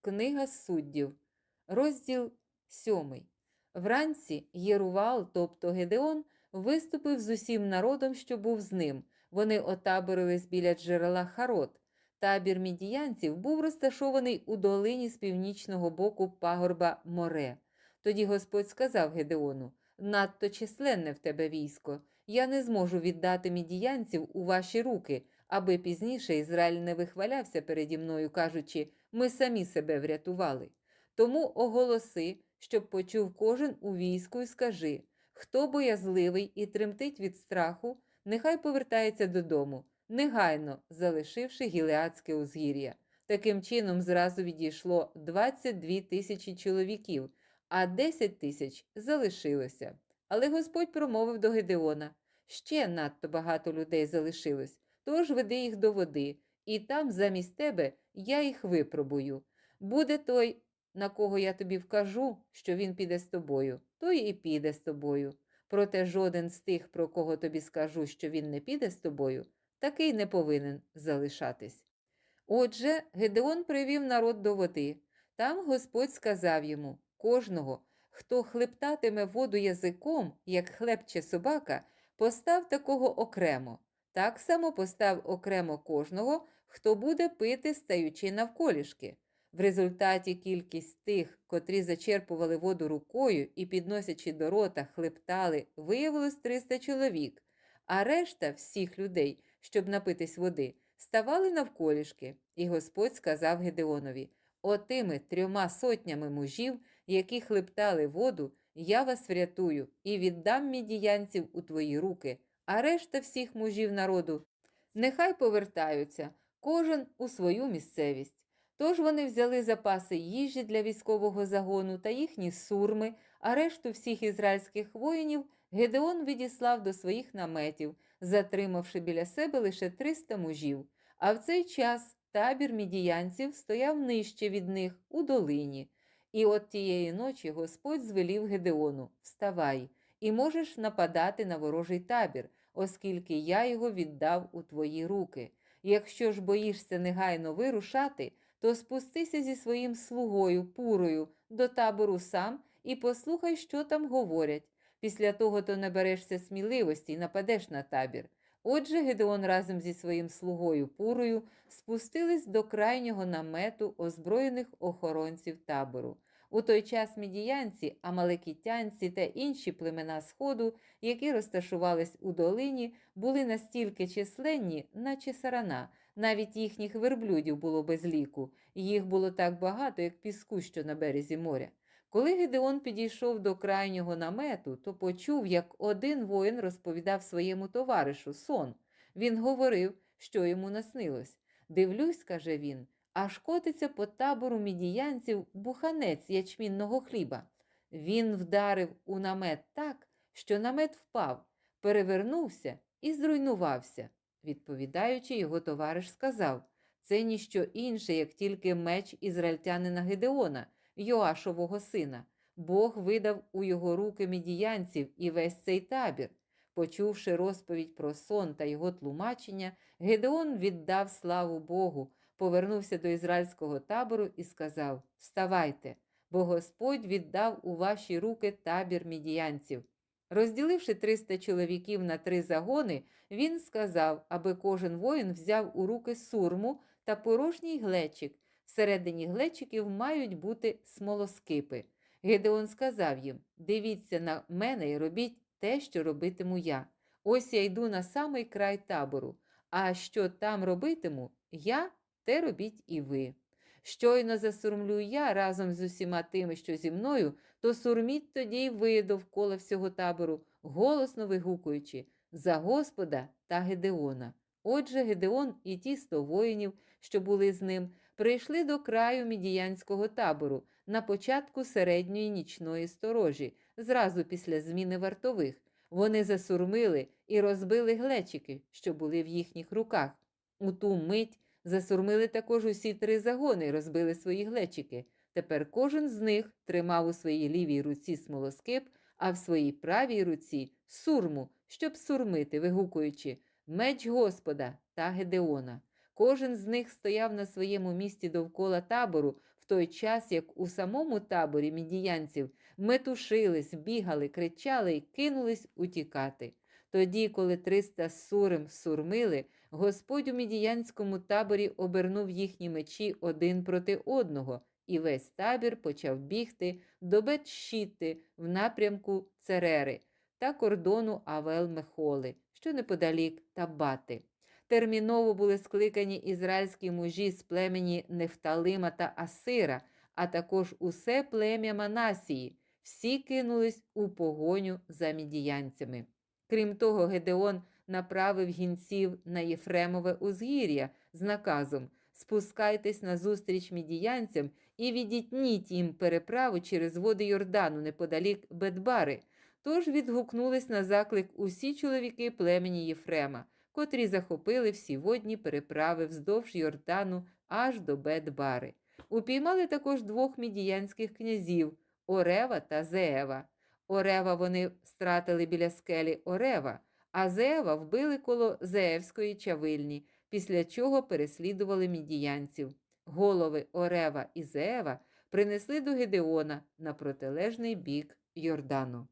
Книга суддів, розділ 7. Вранці Єрувал, тобто Гедеон, виступив з усім народом, що був з ним. Вони отаборились біля джерела Харот. Табір мідіянців був розташований у долині з північного боку пагорба Море. Тоді Господь сказав Гедеону: надто численне в тебе військо. Я не зможу віддати мідіянців у ваші руки, аби пізніше Ізраїль не вихвалявся переді мною, кажучи, ми самі себе врятували. Тому оголоси, щоб почув кожен у війську, і скажи: хто боязливий і тремтить від страху, нехай повертається додому, негайно залишивши гілеадське узгір'я. Таким чином, зразу відійшло 22 тисячі чоловіків, а 10 тисяч залишилося. Але Господь промовив до Гедеона: ще надто багато людей залишилось, тож веди їх до води, і там замість тебе я їх випробую. Буде той, на кого я тобі вкажу, що він піде з тобою, той і піде з тобою. Проте жоден з тих, про кого тобі скажу, що він не піде з тобою, такий не повинен залишатись. Отже, Гедеон привів народ до води. Там Господь сказав йому: кожного, хто хлептатиме воду язиком, як хлебче собака, постав такого окремо. Так само постав окремо кожного, хто буде пити, стаючи навколішки. В результаті кількість тих, котрі зачерпували воду рукою і, підносячи до рота, хлептали, виявилось 300 чоловік, а решта всіх людей, щоб напитись води, ставали навколішки. І Господь сказав Гедеонові: Отими трьома сотнями мужів, які хлептали воду, я вас врятую і віддам мідіянців у твої руки, а решта всіх мужів народу нехай повертаються, кожен у свою місцевість. Тож вони взяли запаси їжі для військового загону та їхні сурми, а решту всіх ізраїльських воїнів Гедеон відіслав до своїх наметів, затримавши біля себе лише 300 мужів. А в цей час табір мідіянців стояв нижче від них у долині. І от тієї ночі Господь звелів Гедеону Вставай, і можеш нападати на ворожий табір, оскільки я його віддав у твої руки. Якщо ж боїшся негайно вирушати, то спустися зі своїм слугою, пурою, до табору сам і послухай, що там говорять. Після того то наберешся сміливості і нападеш на табір. Отже, Гедеон разом зі своїм слугою Пурою спустились до крайнього намету озброєних охоронців табору. У той час мідіянці, амалекітянці та інші племена Сходу, які розташувались у долині, були настільки численні, наче сарана, навіть їхніх верблюдів було без ліку, їх було так багато, як піску, що на березі моря. Коли Гедеон підійшов до крайнього намету, то почув, як один воїн розповідав своєму товаришу сон. Він говорив, що йому наснилось. Дивлюсь, каже він, аж котиться по табору мідіянців буханець ячмінного хліба. Він вдарив у намет так, що намет впав, перевернувся і зруйнувався. Відповідаючи, його товариш сказав це ніщо інше, як тільки меч ізраїльтянина Гедеона, Йоашового сина. Бог видав у його руки мідіянців і весь цей табір. Почувши розповідь про сон та його тлумачення, Гедеон віддав славу Богу, повернувся до ізраїльського табору і сказав: Вставайте, бо Господь віддав у ваші руки табір мідіянців. Розділивши 300 чоловіків на три загони, він сказав, аби кожен воїн взяв у руки сурму та порожній глечик. Всередині глечиків мають бути смолоскипи. Гедеон сказав їм: Дивіться на мене і робіть те, що робитиму я. Ось я йду на самий край табору. А що там робитиму, я те робіть і ви. Щойно засурмлю я разом з усіма тими, що зі мною, то сурміть тоді й ви довкола всього табору, голосно вигукуючи за Господа та Гедеона. Отже, Гедеон і ті сто воїнів, що були з ним, прийшли до краю мідіянського табору на початку середньої нічної сторожі, зразу після зміни вартових. Вони засурмили і розбили глечики, що були в їхніх руках. У ту мить засурмили також усі три загони і розбили свої глечики. Тепер кожен з них тримав у своїй лівій руці смолоскип, а в своїй правій руці сурму, щоб сурмити, вигукуючи меч Господа та Гедеона. Кожен з них стояв на своєму місці довкола табору, в той час, як у самому таборі мідіянців метушились, бігали, кричали і кинулись утікати. Тоді, коли 300 сурим сурмили, Господь у мідіянському таборі обернув їхні мечі один проти одного, і весь табір почав бігти до Бетшіти в напрямку Церери та кордону Авел-Мехоли, що неподалік Табати. Терміново були скликані ізраїльські мужі з племені Нефталима та Асира, а також усе плем'я Манасії. Всі кинулись у погоню за мідіянцями. Крім того, Гедеон направив гінців на Єфремове узгір'я з наказом спускайтесь назустріч мідіянцям і відітніть їм переправу через води Йордану неподалік Бетбари. Тож відгукнулись на заклик усі чоловіки племені Єфрема, котрі захопили всі водні переправи вздовж Йордану аж до Бетбари. Упіймали також двох мідіянських князів Орева та Зеева. Орева вони стратили біля скелі Орева, а Зеева вбили коло Зеевської чавильні, після чого переслідували мідіянців. Голови Орева і Зеева принесли до Гедеона на протилежний бік Йордану.